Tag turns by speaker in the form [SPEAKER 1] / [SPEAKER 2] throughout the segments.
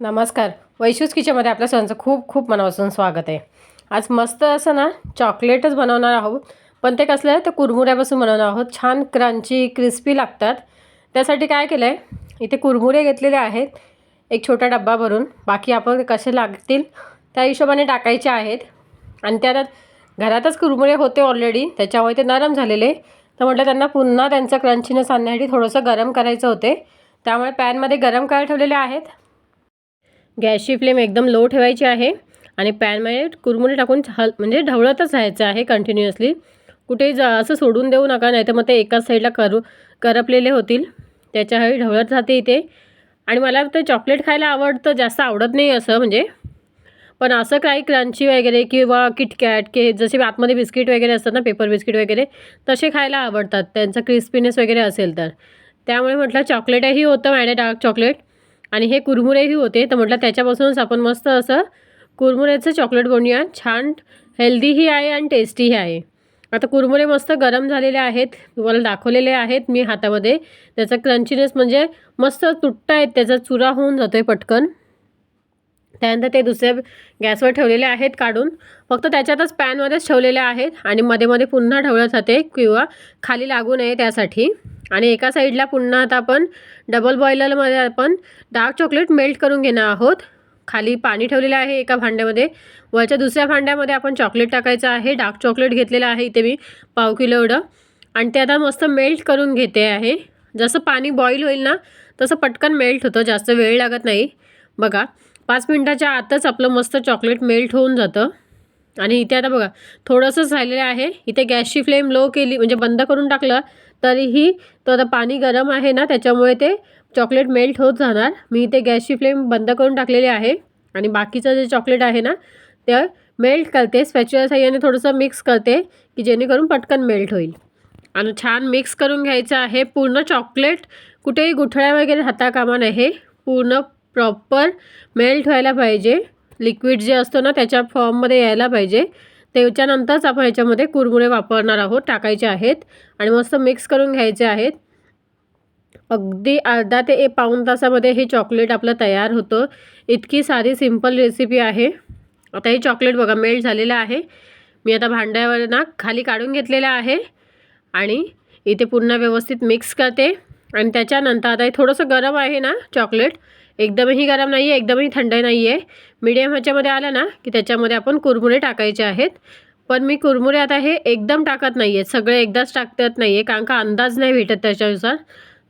[SPEAKER 1] नमस्कार. वैशूज किचनमध्ये आपल्या सर्वांचं खूप खूप मनापासून स्वागत आहे. आज मस्त असं ना चॉकलेटच बनवणार आहोत. पण ते कसलं आहे तर कुरमुऱ्यापासून बनवणार आहोत. छान क्रंची क्रिस्पी लागतात. त्यासाठी काय केलं आहे इथे कुरमुरे घेतलेले आहेत. एक छोटा डब्बा भरून. बाकी आपण कसे लागतील त्या हिशोबाने टाकायचे आहेत. आणि त्यात घरातच कुरमुरे होते ऑलरेडी त्याच्यामुळे ते नरम झालेले. तर म्हटलं त्यांना पुन्हा त्यांचं क्रंचीनेस आणण्यासाठी थोडंसं गरम करायचं होते. त्यामुळे पॅनमध्ये गरम करायला ठेवलेले आहेत. गॅसची फ्लेम एकदम लो ठेवायची आहे आणि पॅनमध्ये कुरमुरे टाकून हल म्हणजे ढवळतच राहायचं आहे कंटिन्युअसली कुठेही जा असं सोडून देऊ नका नाही तर मग ते एकाच साईडला करू करपलेले होतील. त्याच्यावेळी ढवळत राहते इथे. आणि मला तर चॉकलेट खायला आवडतं जास्त आवडत नाही असं म्हणजे. पण असं काही क्रंची वगैरे किंवा किटकॅट के जसे आतमध्ये बिस्किट वगैरे असतात ना पेपर बिस्किट वगैरे तसे खायला आवडतात. त्यांचा क्रिस्पीनेस वगैरे असेल तर. त्यामुळे म्हटलं चॉकलेटही होतं माझ्या डार्क चॉकलेट आणि हे कुरमुरेही होते. तर म्हटलं त्याच्यापासूनच आपण मस्त असं कुरमुऱ्याचं चॉकलेट बनवूया. छान हेल्दीही आहे आणि टेस्टीही आहे. आता कुरमुरे मस्त गरम झालेले आहेत. तुम्हाला दाखवलेले आहेत मी हातामध्ये. त्याचा क्रंचीनेस म्हणजे मस्त तुटता आहेत त्याचा चुरा होऊन जातो आहे पटकन. त्यानंतर ते दुसऱ्या गॅसवर ठेवलेले आहेत काढून. फक्त त्याच्यातच पॅनमध्येच ठेवलेले आहेत आणि मध्ये मध्ये पुन्हा ठेवलं जाते किंवा खाली लागू नये त्यासाठी. आणि एका साईडला पुन्हा आता आपण डबल बॉयलरमध्ये आपण डार्क चॉकलेट मेल्ट करून घेणार आहोत. खाली पाणी ठेवलेलं आहे एका भांड्यामध्ये. वरच्या दुसऱ्या भांड्यामध्ये आपण चॉकलेट टाकायचं आहे. डार्क चॉकलेट घेतलेलं आहे. इथे मी पाव किलो एवढं. आणि ते आता मस्त मेल्ट करून घेते आहे. जसं पाणी बॉईल होईल ना तसं पटकन मेल्ट होतं. जास्त वेळ लागत नाही. बघा. पाच मिनटाच्या आतच आपलं मस्त चॉकलेट मेल्ट होऊन जातं. आणि इथे आता बघा थोडंसंच राहिलेलं आहे. इथे गॅसची फ्लेम लो केली म्हणजे बंद करून टाकलं तरीही तो आता पाणी गरम आहे ना त्याच्यामुळे ते चॉकलेट मेल्ट होत जाणार. मी इथे गॅसची फ्लेम बंद करून टाकलेली आहे. आणि बाकीचं जे चॉकलेट आहे ना ते मेल्ट करते स्पॅच्युअल साह्याने थोडंसं मिक्स करते की जेणेकरून पटकन मेल्ट होईल. आणि छान मिक्स करून घ्यायचं आहे. पूर्ण चॉकलेट कुठेही गुठळ्या वगैरे हाता कामा नाही पूर्ण प्रॉपर मेल्ट व्हायला पाहिजे. लिक्विड जे असतो ना त्याच्या फॉर्ममध्ये यायला पाहिजे. त्याच्यानंतरच आपण याच्यामध्ये कुरमुरे वापरणार आहोत टाकायचे आहेत. आणि मस्त मिक्स करून घ्यायचे आहेत. अगदी अर्धा ते एक पाऊण तासामध्ये हे चॉकलेट आपलं तयार होतं. इतकी सारी सिंपल रेसिपी आहे. आता हे चॉकलेट बघा मेल्ट झालेलं आहे. मी आता भांड्यावर ना खाली काढून घेतलेलं आहे. आणि इथे पुन्हा व्यवस्थित मिक्स करते. आणि त्याच्यानंतर आता हे थोडंसं गरम आहे ना चॉकलेट एकदमही गरम नाही आहे एकदमही थंड नाही आहे मीडियम ह्याच्यामध्ये आलं ना की त्याच्यामध्ये आपण कुरमुरे टाकायचे आहेत. पण मी कुरमुरे आता हे एकदम टाकत नाही आहेत सगळे एकदाच टाकतात नाही आहे कारण का अंदाज नाही भेटत त्याच्यानुसार.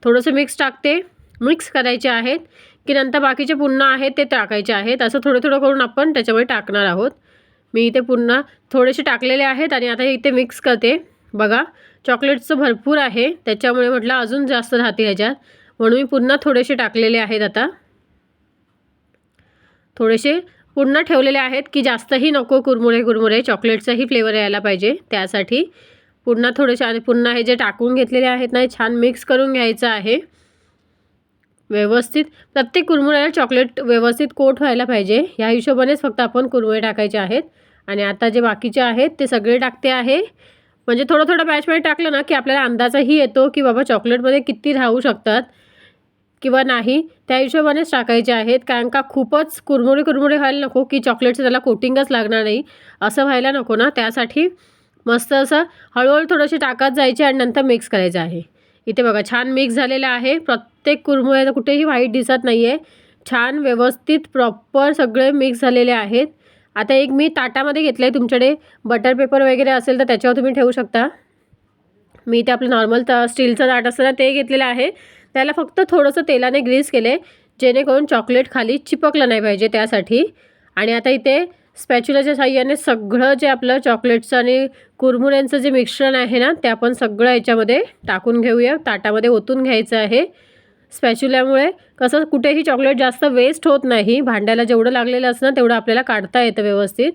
[SPEAKER 1] थोडंसं मिक्स टाकते मिक्स करायचे आहेत की नंतर बाकीचे पुन्हा आहेत ते टाकायचे आहेत. असं थोडं थोडं करून आपण त्याच्यामध्ये टाकणार आहोत. मी इथे पुन्हा थोडेसे टाकलेले आहेत आणि आता इथे मिक्स करते. बघा चॉकलेटचं भरपूर आहे. त्याच्यामुळे म्हटलं अजून जास्त राहते ह्याच्यात. म्हणून मी पुन्हा थोडेसे टाकलेले आहेत आता. थोडेसे पुन्हा ठेवलेले आहेत की जास्तही नको कुरमुरे कुरमुरे. चॉकलेटचाही फ्लेवर यायला पाहिजे त्यासाठी. पुन्हा थोडेसे आणि पुन्हा हे जे टाकून घेतलेले आहेत ना हे छान मिक्स करून घ्यायचं आहे. व्यवस्थित. प्रत्येक कुरमुऱ्याला चॉकलेट व्यवस्थित कोट व्हायला पाहिजे. ह्या हिशोबानेच फक्त आपण कुरमुरे टाकायचे आहेत. आणि आता जे बाकीचे आहेत ते सगळे टाकते आहे. म्हणजे थोडं थोडं बॅचमध्ये टाकलं ना की आपल्याला अंदाजही येतो की बाबा चॉकलेटमध्ये किती राहू शकतात. किंवा नाही त्या हिशोबानेच टाकायचे आहेत. कारण का खूपच कुरमुरे कुरमुरे व्हायला नको की चॉकलेटचं त्याला कोटिंगच लागणार नाही. असं व्हायला नको ना. त्यासाठी मस्त असं हळूहळू थोडेसे टाकत जायचे आणि नंतर मिक्स करायचं आहे. इथे बघा छान मिक्स झालेलं आहे. प्रत्येक कुरमुळे कुठेही व्हाईट दिसत नाही आहे छान व्यवस्थित प्रॉपर सगळे मिक्स झालेले आहेत. आता एक मी ताटामध्ये घेतलं आहे तुमच्याकडे बटर पेपर वगैरे असेल तर त्याच्यावर तुम्ही ठेवू शकता. मी ते आपलं नॉर्मल त स्टीलचं ताट असतं ना ते घेतलेलं आहे. त्याला फक्त थोडंसं तेलाने ग्रीस केले जेणेकरून चॉकलेट खाली चिपकलं नाही पाहिजे त्यासाठी. आणि आता इथे स्पॅच्युलाच्या साह्याने सगळं जे आपलं चॉकलेटचं आणि कुरमुऱ्यांचं जे मिश्रण आहे ना ते आपण सगळं याच्यामध्ये टाकून घेऊया. ताटामध्ये ओतून घ्यायचं आहे. स्पॅच्युल्यामुळे कसं कुठेही चॉकलेट जास्त वेस्ट होत नाही भांड्याला जेवढं लागलेलं असतं ना तेवढं आपल्याला काढता येतं व्यवस्थित.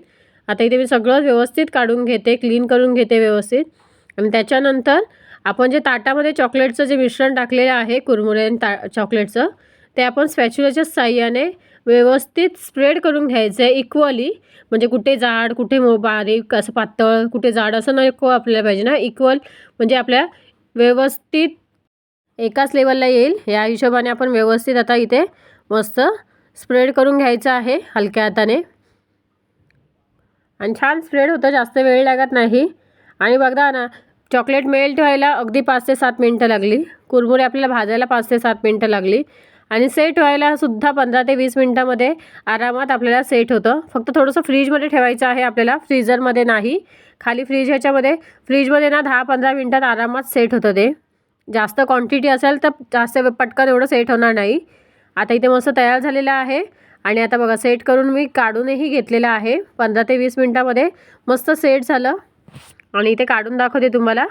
[SPEAKER 1] आता इथे मी सगळं व्यवस्थित काढून घेते क्लीन करून घेते व्यवस्थित. आणि त्याच्यानंतर आपण जे ताटामध्ये चॉकलेटचं जे मिश्रण टाकलेलं आहे कुरमुरे ता चॉकलेटचं ते आपण स्पॅच्युलाच्या साह्याने व्यवस्थित स्प्रेड करून घ्यायचं आहे इक्वली म्हणजे कुठे जाड कुठे मो बारीक असं पातळ कुठे जाड असं नको आपल्याला पाहिजे ना. इक्वल म्हणजे आपल्या व्यवस्थित एकाच लेवलला येईल. या हिशोबाने आपण व्यवस्थित आता इथे मस्त स्प्रेड करून घ्यायचं आहे हलक्या हाताने. आणि छान स्प्रेड होतं. जास्त वेळ लागत नाही. आणि बघा ना चॉकलेट मेल्ट व्हायला अगदी पाच ते सात मिनटं लागली. कुरमुरे आपल्याला भाजायला पाच ते सात मिनटं लागली. आणि सेट व्हायला सुद्धा पंधरा ते वीस मिनटामध्ये आरामात आपल्याला सेट होतं. फक्त थोडंसं फ्रीजमध्ये ठेवायचं आहे आपल्याला. फ्रीजरमध्ये नाही. खाली फ्रीज ह्याच्यामध्ये फ्रीजमध्ये ना दहा पंधरा मिनटात आरामात सेट होतं ते. जास्त क्वांटिटी असेल तर जास्त पटकन एवढं सेट होणार नाही. आता इथे मस्त तयार झालेलं आहे. आणि आता बघा सेट करून मी काढूनही घेतलेलं आहे. पंधरा ते वीस मिनटामध्ये मस्त सेट झालं. आणि इथे काढून दाखवते तुम्हाला.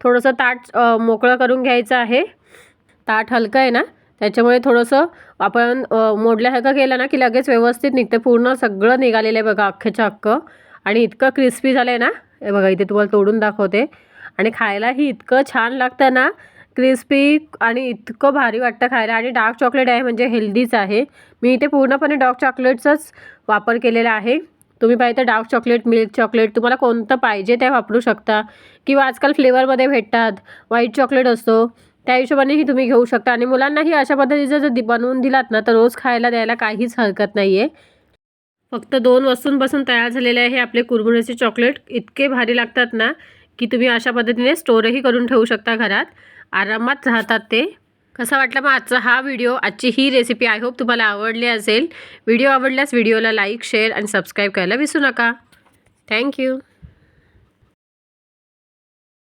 [SPEAKER 1] थोडंसं ताट मोकळं करून घ्यायचं आहे. ताट हलकं आहे ना? त्याच्यामुळे थोडंसं आपण मोडल्यासारखं केलं ना की लगेच व्यवस्थित निघते. पूर्ण सगळं निघालेलं आहे बघा अख्खेच्या अख्ख आणि इतकं क्रिस्पी झालं आहे ना? हे बघा इथे तुम्हाला तोडून दाखवते. आणि खायलाही इतकं छान लागतं ना? क्रिस्पी आणि इतकं भारी वाटतं खायला. आणि डार्क चॉकलेट आहे म्हणजे हेल्दीच आहे. मी इथे पूर्णपणे डार्क चॉकलेटचाच वापर केलेला आहे. तुम्ही पाहिजे तर डार्क चॉकलेट मिल्क चॉकलेट तुम्हाला कोणतं पाहिजे ते वापरू शकता. किंवा आजकाल फ्लेवरमध्ये भेटतात. व्हाईट चॉकलेट असतो त्या हिशोबानेही तुम्ही घेऊ शकता. आणि मुलांनाही अशा पद्धतीचं जर बनवून दिलात ना तर रोज खायला द्यायला काहीच हरकत नाही आहे फक्त दोन वस्तूंपासून तयार झालेले आहे आपले कुरमुऱ्याचे चॉकलेट इतके भारी लागतात ना की तुम्ही अशा पद्धतीने स्टोरही करून ठेवू शकता घरात. आरामात राहतात ते. कसा वाटला मग आजचा हा व्हिडिओ आजची ही रेसिपी आय होप तुम्हाला आवडली असेल. व्हिडिओ आवडल्यास व्हिडिओला लाईक शेअर आणि सबस्क्राईब करायला विसरू नका. थँक्यू